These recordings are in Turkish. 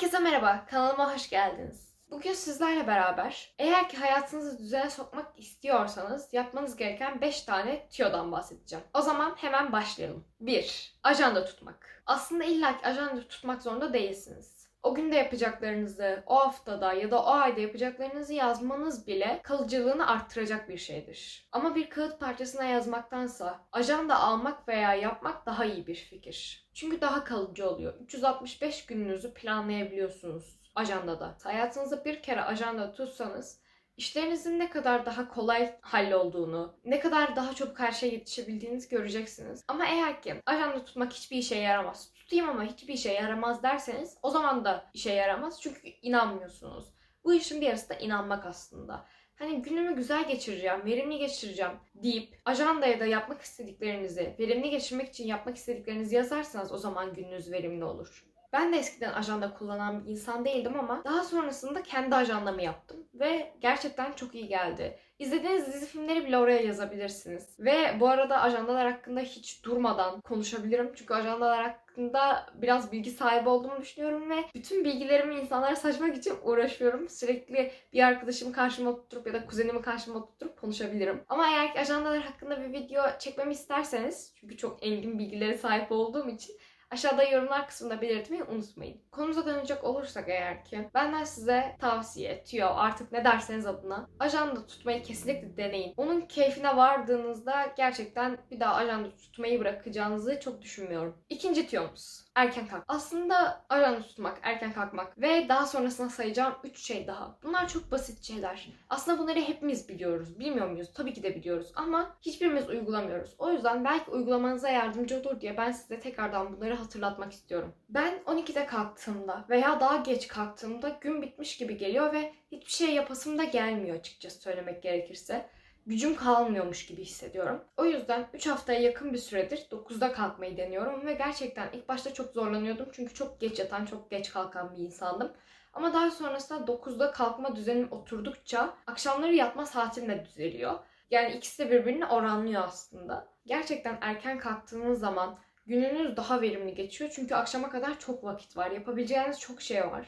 Herkese merhaba, kanalıma hoş geldiniz. Bugün sizlerle beraber eğer ki hayatınızı düzene sokmak istiyorsanız yapmanız gereken 5 tane tüyodan bahsedeceğim. O zaman hemen başlayalım. 1. Ajanda tutmak. Aslında illa ki ajanda tutmak zorunda değilsiniz. O günde yapacaklarınızı, o haftada ya da o ayda yapacaklarınızı yazmanız bile kalıcılığını arttıracak bir şeydir. Ama bir kağıt parçasına yazmaktansa ajanda almak veya yapmak daha iyi bir fikir. Çünkü daha kalıcı oluyor. 365 gününüzü planlayabiliyorsunuz ajandada. Hayatınızda bir kere ajanda tutsanız işlerinizin ne kadar daha kolay hallolduğunu, ne kadar daha çabuk her şeye yetişebildiğinizi göreceksiniz. Ama eğer ki ajanda tutmak hiçbir işe yaramaz, tutayım ama hiçbir işe yaramaz derseniz o zaman da işe yaramaz çünkü inanmıyorsunuz. Bu işin bir yarısı da inanmak aslında. Hani günümü güzel geçireceğim, verimli geçireceğim deyip ajandaya da yapmak istediklerinizi, verimli geçirmek için yapmak istediklerinizi yazarsanız o zaman gününüz verimli olur. Ben de eskiden ajanda kullanan bir insan değildim ama daha sonrasında kendi ajandamı yaptım ve gerçekten çok iyi geldi. İzlediğiniz dizi filmleri bile oraya yazabilirsiniz. Ve bu arada ajandalar hakkında hiç durmadan konuşabilirim. Çünkü ajandalar hakkında biraz bilgi sahibi olduğumu düşünüyorum ve bütün bilgilerimi insanlara saçmak için uğraşıyorum. Sürekli bir arkadaşımı karşıma oturtup ya da kuzenimi karşıma oturtup konuşabilirim. Ama eğer ki ajandalar hakkında bir video çekmemi isterseniz çünkü çok engin bilgilere sahip olduğum için Aşağıda yorumlar kısmında belirtmeyi unutmayın. Konumuza dönecek olursak eğer ki benden size tavsiye, tüyo artık ne derseniz adına ajanda tutmayı kesinlikle deneyin. Onun keyfine vardığınızda gerçekten bir daha ajanda tutmayı bırakacağınızı çok düşünmüyorum. İkinci tüyomuz erken kalk. Aslında ajanda tutmak, erken kalkmak ve daha sonrasında sayacağım 3 şey daha. Bunlar çok basit şeyler. Aslında bunları hepimiz biliyoruz. Bilmiyor muyuz? Tabii ki de biliyoruz ama hiçbirimiz uygulamıyoruz. O yüzden belki uygulamanıza yardımcı olur diye ben size tekrardan bunları hatırlatmak istiyorum. Ben 12'de kalktığımda veya daha geç kalktığımda gün bitmiş gibi geliyor ve hiçbir şey yapasım da gelmiyor açıkçası söylemek gerekirse gücüm kalmıyormuş gibi hissediyorum. O yüzden 3 haftaya yakın bir süredir 9'da kalkmayı deniyorum ve gerçekten ilk başta çok zorlanıyordum çünkü çok geç yatan, çok geç kalkan bir insandım. Ama daha sonrasında 9'da kalkma düzenim oturdukça akşamları yatma saatim de düzeliyor. Yani ikisi de birbirine oranlıyor aslında. Gerçekten erken kalktığınız zaman gününüz daha verimli geçiyor. Çünkü akşama kadar çok vakit var. Yapabileceğiniz çok şey var.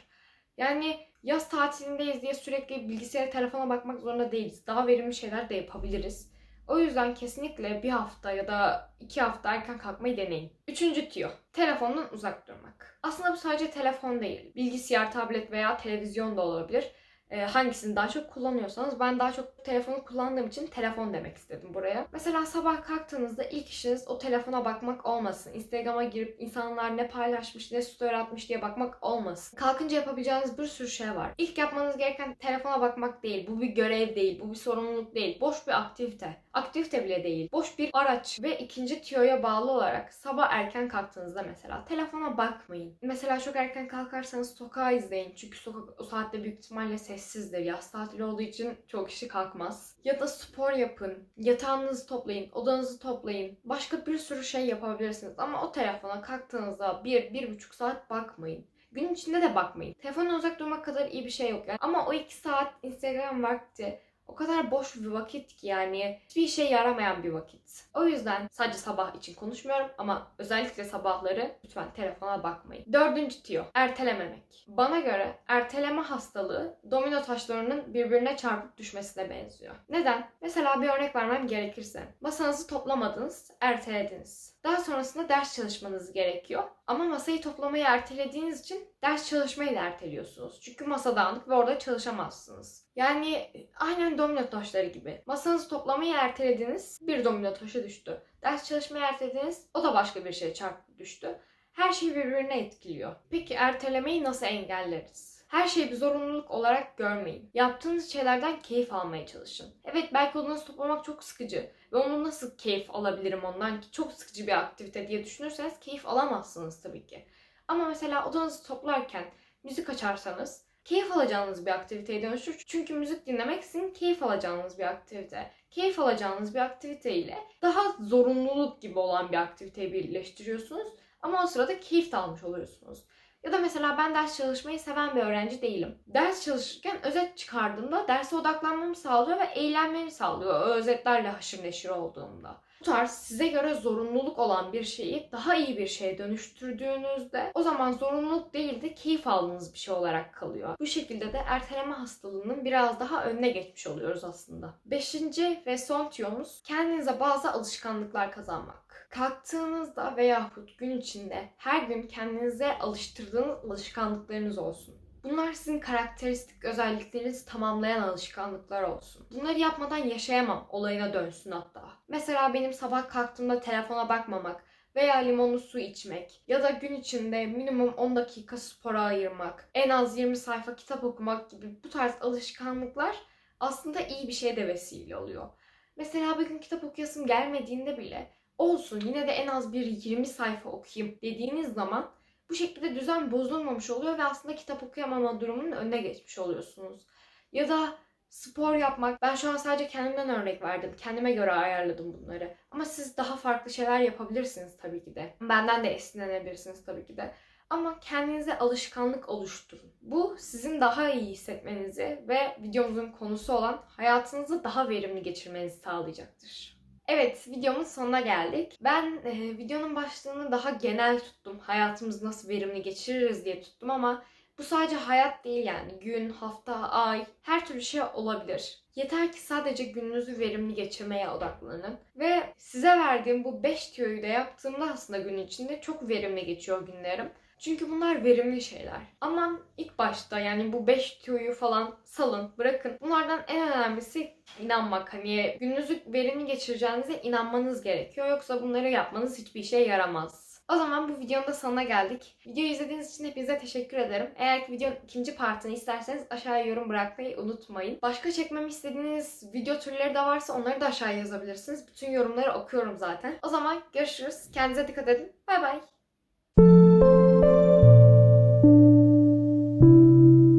Yani yaz tatilindeyiz diye sürekli bilgisayara, telefona bakmak zorunda değiliz. Daha verimli şeyler de yapabiliriz. O yüzden kesinlikle bir hafta ya da iki hafta erken kalkmayı deneyin. Üçüncü tüyo. Telefondan uzak durmak. Aslında bu sadece telefon değil. Bilgisayar, tablet veya televizyon da olabilir. Ee, hangisini daha çok kullanıyorsanız ben daha çok telefonu kullandığım için telefon demek istedim buraya. Mesela sabah kalktığınızda ilk işiniz o telefona bakmak olmasın. Instagram'a girip insanlar ne paylaşmış, ne story atmış diye bakmak olmasın. Kalkınca yapabileceğiniz bir sürü şey var. İlk yapmanız gereken telefona bakmak değil. Bu bir görev değil, bu bir sorumluluk değil. Boş bir aktivite. Aktivite bile değil. Boş bir araç ve ikinci tüyoya bağlı olarak sabah erken kalktığınızda mesela telefona bakmayın. Mesela çok erken kalkarsanız sokağı izleyin. Çünkü sokak o saatte büyük ihtimalle sessizdir. Yaz tatili olduğu için çok kişi kalkmaz. Ya da spor yapın. Yatağınızı toplayın. Odanızı toplayın. Başka bir sürü şey yapabilirsiniz. Ama o telefona kalktığınızda bir, bir buçuk saat bakmayın. Gün içinde de bakmayın. Telefondan uzak durmak kadar iyi bir şey yok yani. Ama o iki saat Instagram vakti o kadar boş bir vakit ki yani hiçbir işe yaramayan bir vakit. O yüzden sadece sabah için konuşmuyorum ama özellikle sabahları lütfen telefona bakmayın. Dördüncü tüyo. Ertelememek. Bana göre erteleme hastalığı domino taşlarının birbirine çarpıp düşmesine benziyor. Neden? Mesela bir örnek vermem gerekirse. Masanızı toplamadınız, ertelediniz. Daha sonrasında ders çalışmanız gerekiyor. Ama masayı toplamayı ertelediğiniz için ders çalışmayı da erteliyorsunuz. Çünkü masa dağınık ve orada çalışamazsınız. Yani aynen domino taşları gibi. Masanızı toplamayı ertelediniz, bir domino taşı düştü. Ders çalışmayı ertelediniz, o da başka bir şeye çarptı düştü. Her şey birbirine etkiliyor. Peki ertelemeyi nasıl engelleriz? Her şeyi bir zorunluluk olarak görmeyin. Yaptığınız şeylerden keyif almaya çalışın. Evet belki odanızı toplamak çok sıkıcı ve onu nasıl keyif alabilirim ondan ki çok sıkıcı bir aktivite diye düşünürseniz keyif alamazsınız tabii ki. Ama mesela odanızı toplarken müzik açarsanız keyif alacağınız bir aktiviteye dönüşür. Çünkü müzik dinlemek sizin keyif alacağınız bir aktivite. Keyif alacağınız bir aktivite ile daha zorunluluk gibi olan bir aktiviteyi birleştiriyorsunuz. Ama o sırada keyif de almış oluyorsunuz. Ya da mesela ben ders çalışmayı seven bir öğrenci değilim. Ders çalışırken özet çıkardığımda derse odaklanmamı sağlıyor ve eğlenmemi sağlıyor özetlerle haşır neşir olduğumda. Bu tarz size göre zorunluluk olan bir şeyi daha iyi bir şeye dönüştürdüğünüzde o zaman zorunluluk değil de keyif aldığınız bir şey olarak kalıyor. Bu şekilde de erteleme hastalığının biraz daha önüne geçmiş oluyoruz aslında. Beşinci ve son tiyomuz kendinize bazı alışkanlıklar kazanmak. Kalktığınızda veyahut gün içinde her gün kendinize alıştırdığınız alışkanlıklarınız olsun. Bunlar sizin karakteristik özelliklerinizi tamamlayan alışkanlıklar olsun. Bunları yapmadan yaşayamam olayına dönsün hatta. Mesela benim sabah kalktığımda telefona bakmamak veya limonlu su içmek ya da gün içinde minimum 10 dakika spora ayırmak, en az 20 sayfa kitap okumak gibi bu tarz alışkanlıklar aslında iyi bir şeye de vesile oluyor. Mesela bir gün kitap okuyasım gelmediğinde bile olsun yine de en az bir 20 sayfa okuyayım dediğiniz zaman bu şekilde düzen bozulmamış oluyor ve aslında kitap okuyamama durumunun önüne geçmiş oluyorsunuz. Ya da spor yapmak. Ben şu an sadece kendimden örnek verdim. Kendime göre ayarladım bunları. Ama siz daha farklı şeyler yapabilirsiniz tabii ki de. Benden de esinlenebilirsiniz tabii ki de. Ama kendinize alışkanlık oluşturun. Bu sizin daha iyi hissetmenizi ve videomuzun konusu olan hayatınızı daha verimli geçirmenizi sağlayacaktır. Evet, videomun sonuna geldik. Ben e, videonun başlığını daha genel tuttum. Hayatımızı nasıl verimli geçiririz diye tuttum ama bu sadece hayat değil yani. Gün, hafta, ay, her türlü şey olabilir. Yeter ki sadece gününüzü verimli geçirmeye odaklanın. Ve size verdiğim bu 5 tüyoyu da yaptığımda aslında gün içinde çok verimli geçiyor günlerim. Çünkü bunlar verimli şeyler. Ama ilk başta yani bu 5 tüyoyu falan salın, bırakın. Bunlardan en önemlisi inanmak. Hani gününüzü verimli geçireceğinize inanmanız gerekiyor. Yoksa bunları yapmanız hiçbir işe yaramaz. O zaman bu videonun da sonuna geldik. Videoyu izlediğiniz için hepinize teşekkür ederim. Eğer ki videonun ikinci partını isterseniz aşağıya yorum bırakmayı unutmayın. Başka çekmemi istediğiniz video türleri de varsa onları da aşağıya yazabilirsiniz. Bütün yorumları okuyorum zaten. O zaman görüşürüz. Kendinize dikkat edin. Bay bay.